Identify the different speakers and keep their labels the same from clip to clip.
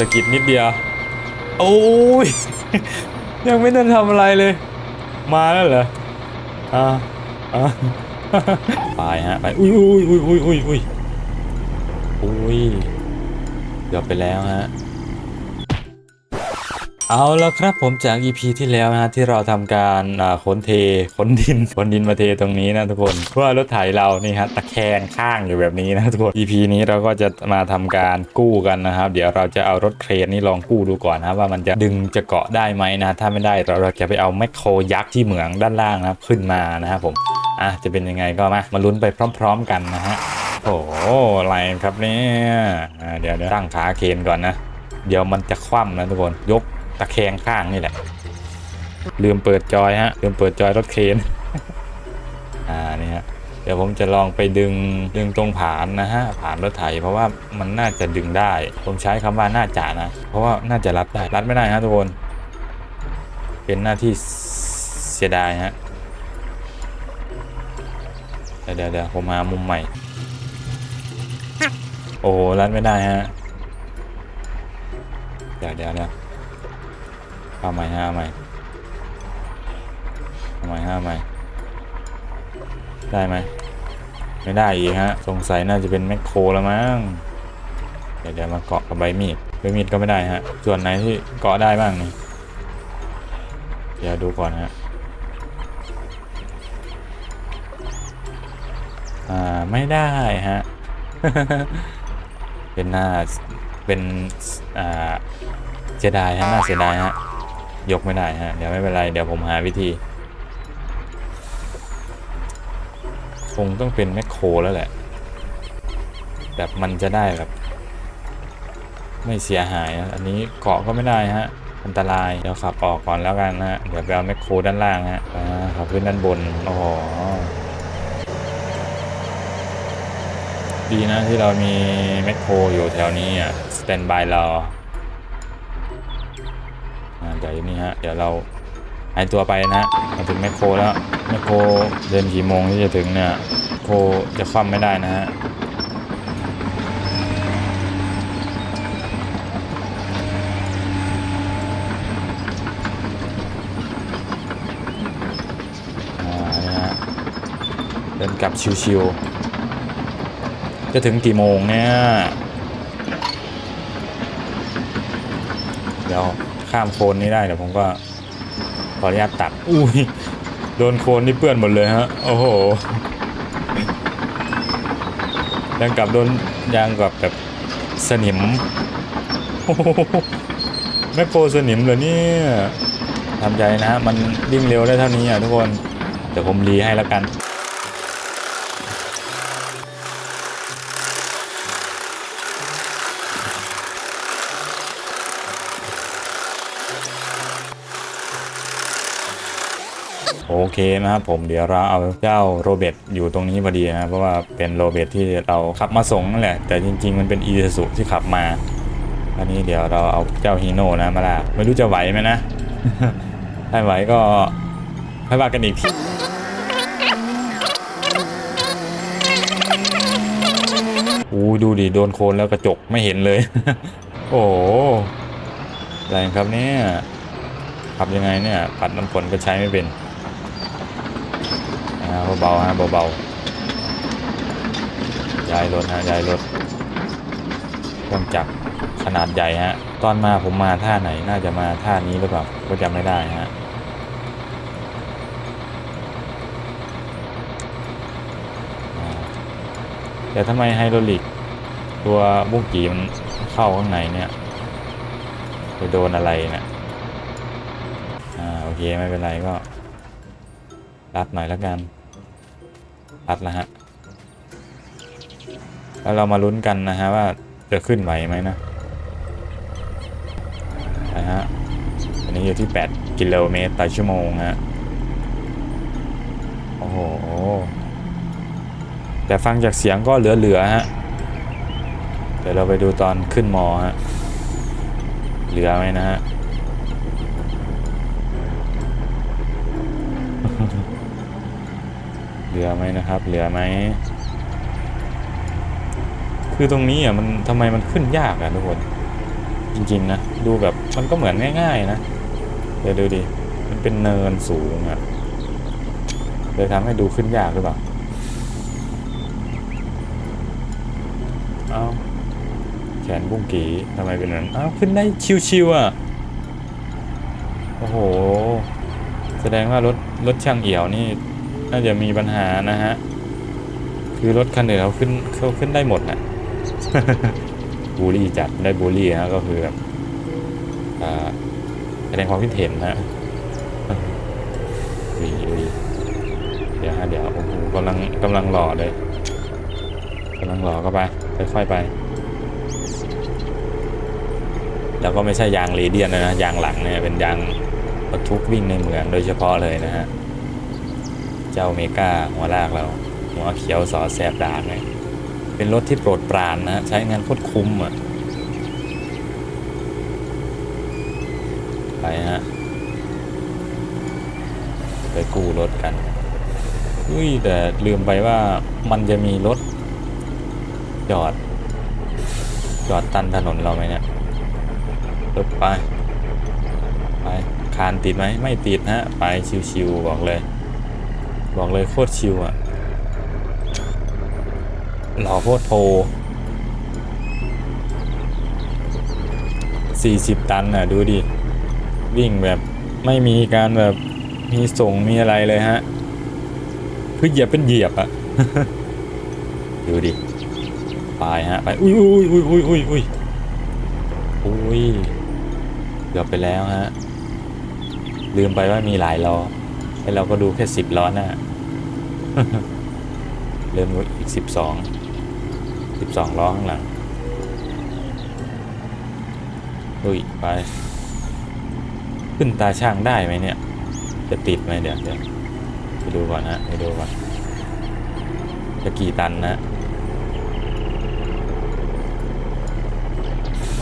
Speaker 1: สกิดนิดเดียว โอ้ย ยังไม่ทันทำอะไรเลย มาแล้วเหรอ อ่าอ่าไปฮะ ไป อุ้ยอุ้ยอุ้ยอุ้ยอุ้ยอุ้ยอุ้ยเกือบไปแล้วฮะ เอาแล้วครับผมจาก EP ที่แล้วนะฮะที่เราทำการขนเทขนดินขนดินมาเทตรงนี้นะทุกคนเพราะว่ารถไถเรานี่ฮะตะแคงข้างอยู่แบบนี้นะทุกคน EP นี้เราก็จะมาทำการกู้กันนะครับ เดี๋ยวเราจะเอารถเครนนี่ลองกู้ดูก่อนนะว่ามันจะดึงจะเกาะได้ไหมนะถ้าไม่ได้เราจะไปเอาแมคโครยักษ์ที่เหมืองด้านล่างนะครับขึ้นมานะครับผมอะจะเป็นยังไงก็มามาลุ้นไปพร้อม ๆ กันนะฮะโอ้อะไรครับเนี่ยเดี๋ยวเดี๋ยวตั้งขาเครนก่อนนะ เดี๋ยวมันจะคว่ำนะทุกคนยก ตะแคงข้างนี่แหละ ลืมเปิดจอยฮะ ลืมเปิดจอยรถเครนอ่านี่ฮะเดี๋ยวผมจะลองไปดึงดึงตรงผานนะฮะผานรถไถ เพราะว่ามันน่าจะดึงได้ ผมใช้คำว่าน่าจะนะ เพราะว่าน่าจะรัดได้รัดไม่ได้ฮะทุกคน เป็นหน้าที่เสียดายฮะเดี๋ยวเดี๋ยวผมหามุมใหม่ โอ้รัดไม่ได้ฮะ เดี๋ยวเดี๋ยวเดี๋ยว เอาใหม่ฮะเอาใหม่เอาใหม่ฮะเอาใหม่ได้ไหมไม่ได้อีกฮะ สงสัยน่าจะเป็นแมคโครแล้วมั้ง เดี๋ยวเดี๋ยวมาเกาะกับใบมีด ใบมีดก็ไม่ได้ฮะ ส่วนไหนที่เกาะได้บ้างนี่ เดี๋ยวดูก่อนฮะ อ่า ไม่ได้ฮะ เป็นหน้า เป็น อ่าเสียดายฮะ น่าเสียดายฮะ ยกไม่ได้ฮะ เดี๋ยวไม่เป็นไร เดี๋ยวผมหาวิธี คงต้องเป็นแมคโครแล้วแหละ แบบมันจะได้แบบ ไม่เสียหายนะอันนี้เกาะก็ไม่ได้ฮะ อันตราย เดี๋ยวขับออกก่อนแล้วกันฮะเดี๋ยวไปเอาแมคโครด้านล่างฮะอ่าขับขึ้นด้านบน โอ้โหดีนะที่เรามีแมคโครอยู่แถวนี้อะ สแตนบายรอ อ่าเดี๋ยวนี้ฮะ เดี๋ยวเราหายตัวไปนะมาถึงแมคโครแล้วแมคโครเดินกี่โมงที่จะถึงเนี่ยโคจะคว่ำไม่ได้นะฮะอ่านะฮะเดินกลับชิวๆ จะถึงกี่โมงเนี่ย เดี๋ยว ข้ามโคนนี้ได้เดี๋ยวผมก็ขออนุญาตตัดอุ้ยโดนโคนนี่เปื้อนหมดเลยฮะโอ้โหยางกับโดนยางกับแบบสนิมโอ้โหแมคโครสนิมเลยเนี่ยทำใจนะฮะมันวิ่งเร็วได้เท่านี้อะทุกคนเดี๋ยวผมรีให้แล้วกัน โอเคนะครับผมเดี๋ยวเราเอาเจ้าโรเบตอยู่ตรงนี้พอดีนะเพราะว่าเป็นโรเบตที่เราขับมาส่งนั่นแหละ แต่จริง ๆ มันเป็นอีซูที่ขับมาอันนี้เดี๋ยวเราเอาเจ้าฮีโน่นะมาลากไม่รู้จะไหวไหมนะถ้าไหวก็ค่อยว่ากันอีกทีอู้ดูดิโดนโคลนแล้วกระจกไม่เห็นเลย โอ้โหอะไรครับเนี่ยขับยังไงเนี่ยปัดน้ำฝนก็ใช้ไม่เป็น อ่าเบาๆฮะเบาๆย้ายรถฮะย้ายรถเครื่องจักรขนาดใหญ่ฮะ ตอนมาผมมาท่าไหนน่าจะมาท่านี้หรือเปล่าก็จำไม่ได้ฮะแต่ทำไมไฮโดรลิก ตัวบุ้งกีมันเข้าข้างในเนี่ยไปโดนอะไรเนี่ยอ่าโอเคไม่เป็นไรก็รัดหน่อยแล้วกันัดแล้วฮะ แล้วเรามาลุ้นกันนะฮะว่าจะขึ้นไหวไหมนะนะฮะอันนี้อยู่ที่ 8 กิโลเมตรต่อชั่วโมงฮะ โอ้โห แต่ฟังจากเสียงก็เหลือๆฮะ เดี๋ยวเราไปดูตอนขึ้นมอฮะ เหลือไหมนะฮะ เหลือไหมนะครับ เหลือไหม คือตรงนี้อะมันทำไมมันขึ้นยากอะทุกคน จริง ๆ นะ ดูแบบมันก็เหมือนง่าย ๆ นะ เดี๋ยวดูดิ มันเป็นเนินสูงอะเลยทำให้ดูขึ้นยากหรือเปล่า เอ้าแขนบุ้งกีทำไมเป็นนั้นอ้าวขึ้นได้ชิวๆอะ โอ้โห แสดงว่ารถรถช่างเอี่ยวนี่ น่าจะมีปัญหานะฮะ คือรถคันอื่นเขาขึ้นเขาขึ้นได้หมดนะบูลลี่จัดได้บูลลี่ฮะก็คือแบบอ่าแสดงความคิดเห็นนะวีวีเดี๋ยวฮะเดี๋ยวโอ้โหกำลังกำลังหล่อเลยกำลังหล่อก็ไปค่อยๆไป แล้วก็ไม่ใช่ยางเรเดียนนะนะยางหลังเนี่ยเป็นยางบรรทุกวิ่งในเมืองโดยเฉพาะเลยนะฮะ เจ้าเมกาหัวลากเรา หัวเขียวสอแสบดากเลยเป็นรถที่โปรดปรานนะ ใช้งานโคตรคุ้มอะไปฮะ ไปกู้รถกันอุ้ยแต่ลืมไปว่ามันจะมีรถ จอด จอดตันถนนเราไหมเนี่ยรถไป ไป คานติดไหม ไม่ติดฮะ ไปชิวๆบอกเลย บอกเลยโคตรชิวอะหล่อโคตรโทสี่สิบตันอะ ดูดิ วิ่งแบบไม่มีการแบบมีส่งมีอะไรเลยฮะคือเหยียบเป็นเหยียบอะดูดิไปฮะไปอุ้ยอุ้ยอุ้ยอุ้ยอุ้ยอุ้ยอุ้ยเกือบไปแล้วฮะ ลืมไปว่ามีหลายล้อ ไอเราก็ดูแค่สิบล้อหน้าเริ่มดูอีกสิบสองสิบสองล้อข้างหลังอุ้ยไป ขึ้นตาช่างได้ไหมเนี่ย จะติดไหมเดี๋ยวเดี๋ยวไปดูก่อนฮะไปดูก่อนจะกี่ตันนะ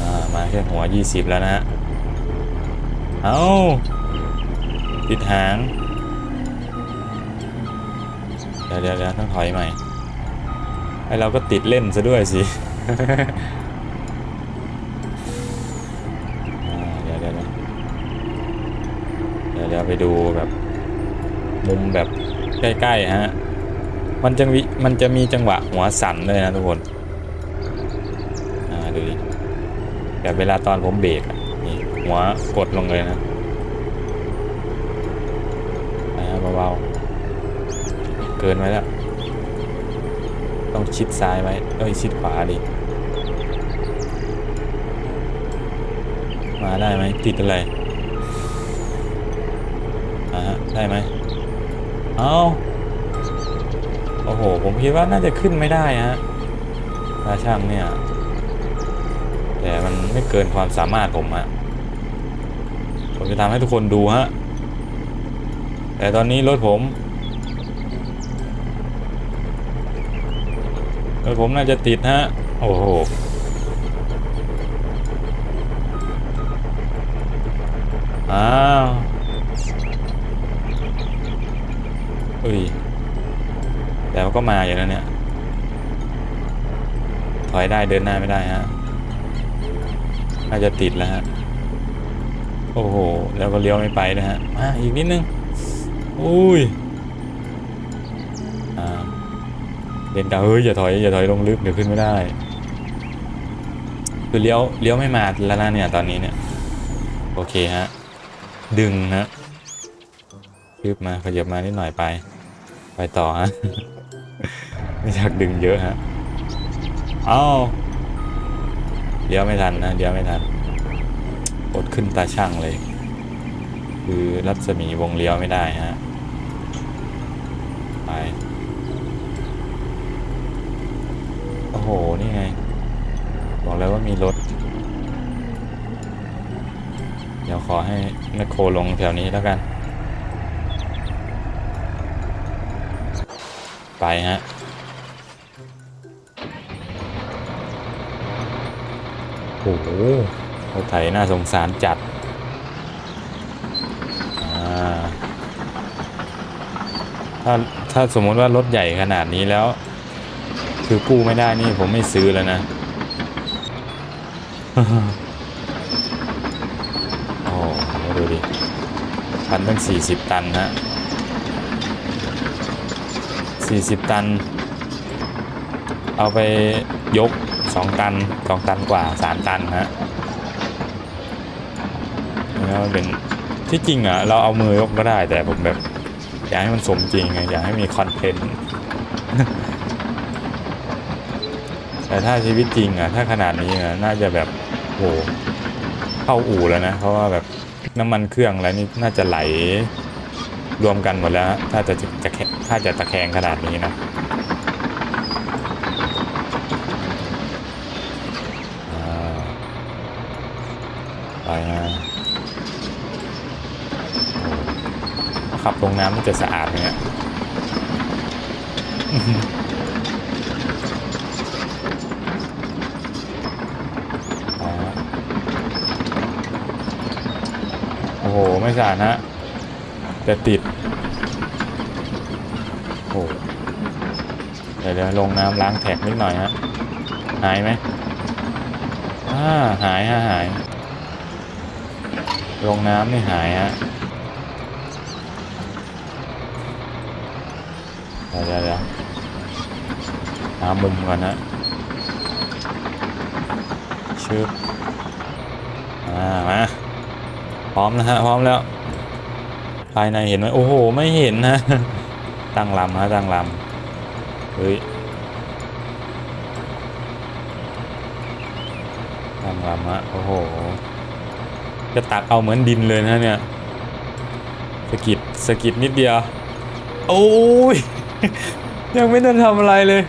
Speaker 1: อ่ามาแค่หัว 20 แล้วนะฮะเอาติดหางเดี๋ยวเดี๋ยวเดี๋ยวต้องถอยใหม่ไอเราก็ติดเล่นซะด้วยสิเดี๋ยวเดี๋ยวเดี๋ยวเดี๋ยวไปดูแบบมุมแบบใกล้ๆฮะ มันจะมีมันจะมีจังหวะหัวสั่นเลยนะทุกคนอ่าดูดิแบบเวลาตอนผมเบรกนี่หัวกดลงเลยนะไปฮะเบาๆ เกินไว้แล้ว ต้องชิดซ้ายไว้เอ้ยชิดขวาดิ มาได้ไหมติดอะไรอ่าฮะได้ไหมเอาโอ้โห ผมคิดว่าน่าจะขึ้นไม่ได้ฮะตาช่างเนี่ย แต่มันไม่เกินความสามารถผมฮะผมจะทำให้ทุกคนดูฮะ แต่ตอนนี้รถผม รถผมน่าจะติดฮะ โอ้โหอ้าวเฮ้ยแต่ว่าก็มาอยู่แล้วเนี่ย ถอยได้เดินหน้าไม่ได้ฮะ น่าจะติดแล้วฮะ โอ้โห แล้วก็เลี้ยวไม่ไปนะฮะ มาอีกนิดนึง อุ้ย อ่า เลนกลางเฮ้ยอย่าถอยอย่าถอยลงลึกเดี๋ยวขึ้นไม่ได้ คือเลี้ยวเลี้ยวไม่มาแล้วนะเนี่ยตอนนี้เนี่ย โอเคฮะ ดึงฮะคืบมาขยับมานิดหน่อยไป ไปต่อฮะ ไม่อยากดึงเยอะฮะเอ้าเลี้ยวไม่ทันนะเลี้ยวไม่ทันกดขึ้นตาช่างเลย คือรัศมีวงเลี้ยวไม่ได้ฮะ ไป โอ้โห นี่ไง บอกแล้วว่ามีรถ เดี๋ยวขอให้แมคโครลงแถวนี้แล้วกัน ไปฮะโอ้โหรถไถน่าสงสารจัดถ้าถ้าสมมติว่ารถใหญ่ขนาดนี้แล้ว คือกู้ไม่ได้นี่ผมไม่ซื้อแล้วนะโอ้ดูดิพันตั้งสี่สิบตันฮะสี่สิบตัน เอาไปยกสองตันสองตันกว่าสามตันฮะแล้วเป็นที่จริงอะเราเอามือยกก็ได้แต่ผมแบบ อยากให้มันสมจริงไงอยากให้มีคอนเทนต์ แต่ถ้าชีวิตจริงอะถ้าขนาดนี้อะน่าจะแบบโหเข้าอู่แล้วนะ เพราะว่าแบบน้ำมันเครื่องอะไรนี่น่าจะไหลรวมกันหมดแล้ว ถ้าจะจะแค่ถ้าจะตะแคงขนาดนี้นะอ่าไปฮะขับลงน้ำมันจะสะอาดเนี่ย อ่าโอ้โห ไม่สะอาดฮะแต่ติดโอ้โหเดี๋ยวเดี๋ยวลงน้ำล้างแท็กนิดหน่อยฮะ หายไหมอ่าหายฮะหาย ลงน้ำนี่หายฮะเดี๋ยวเดี๋ยวเดี๋ยวหามุมก่อนฮะชึบอ่ามา พร้อมนะฮะพร้อมแล้ว ภายในเห็นไหมโอ้โห ไม่เห็นนะตั้งลำฮะตั้งลำเฮ้ยตั้งลำฮะโอ้โหจะตักเอาเหมือนดินเลยนะเนี่ยสะกิดสะกิดนิดเดียว โอ้ยยังไม่ได้ทำอะไรเลย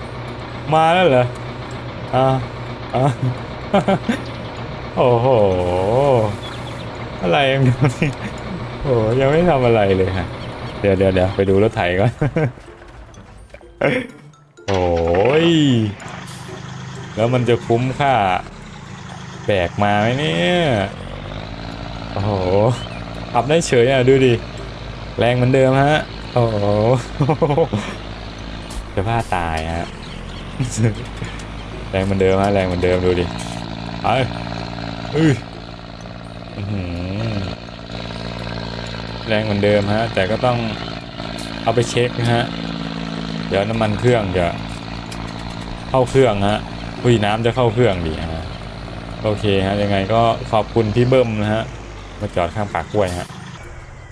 Speaker 1: มาแล้วเหรออ่าอ่าโอ้โห อะไรยังดูนี่โอ้ยังไม่ทำอะไรเลยฮะ เดี๋ยวเดี๋ยวเดี๋ยวไปดูรถไถก่อน โอ้ย แล้วมันจะคุ้มค่าแบกมาไหมเนี่ย โอ้โหขับได้เฉยอะดูดิ แรงเหมือนเดิมฮะ โอ้โหจะพลาดตายฮะ แรงเหมือนเดิมฮะ แรงเหมือนเดิมดูดิไปอุ้ยอื้อหือ แรงเหมือนเดิมฮะ แต่ก็ต้องเอาไปเช็คนะฮะ เดี๋ยวน้ำมันเครื่องจะเข้าเครื่องฮะอุ้ยน้ำจะเข้าเครื่องดิฮะ โอเคฮะ ยังไงก็ขอบคุณพี่เบิ้มนะฮะ มาจอดข้างปากกล้วยฮะ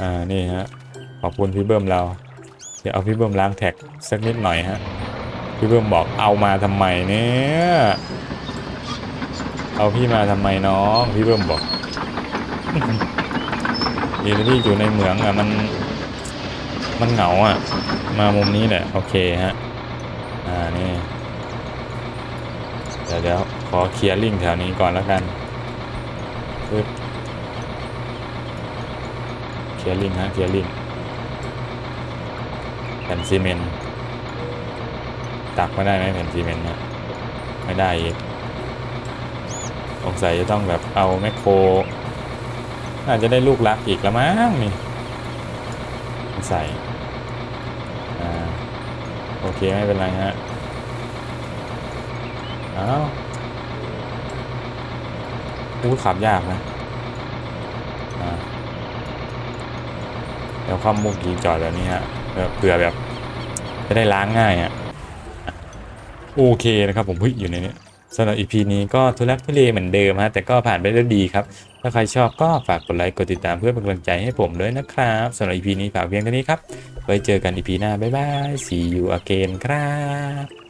Speaker 1: อ่า นี่ฮะ ขอบคุณพี่เบิ้มเรา เดี๋ยวเอาพี่เบิ้มล้างแท็กสักนิดหน่อยฮะ พี่เบิ้มบอกเอามาทำไมเนี่ย เอาพี่มาทำไมน้อง พี่เบิ้มบอก ดีนะพี่อยู่ในเหมืองอะมัน มันเหงาอะ มามุมนี้แหละ โอเคฮะ อ่านี่ เดี๋ยวเดี๋ยวขอเคลียร์ลิงแถวนี้ก่อนแล้วกันปึ๊บเคลียร์ลิงฮะเคลียร์ลิงแผ่นซีเมนต์ตักไม่ได้ไหมแผ่นซีเมนต์นะไม่ได้อีกสงสัยจะต้องแบบเอาแมคโคร น่าจจะได้ลูกรักอีกแล้วมั้งนี่ใส่อ่าโอเคไม่เป็นไรฮะอ้าวอู้ขับยากนะเดี๋ยวความมุกกีจอดแบบนี้ฮะเผื่อแบบจะได้ล้างง่ายอะอะโอเคนะครับผมเฮ้ยอยู่ในนี้ สำหรับ EP นี้ก็ทุลักทุเลเหมือนเดิมฮะแต่ก็ผ่านไปได้ดีครับ ถ้าใครชอบก็ฝากกดไลค์กดติดตามเพื่อเป็นกำลังใจให้ผมด้วยนะครับสำหรับ EP นี้ฝากเพียงเท่านี้ครับ ไว้เจอกัน EP หน้าบ๊ายบาย see you again ครับ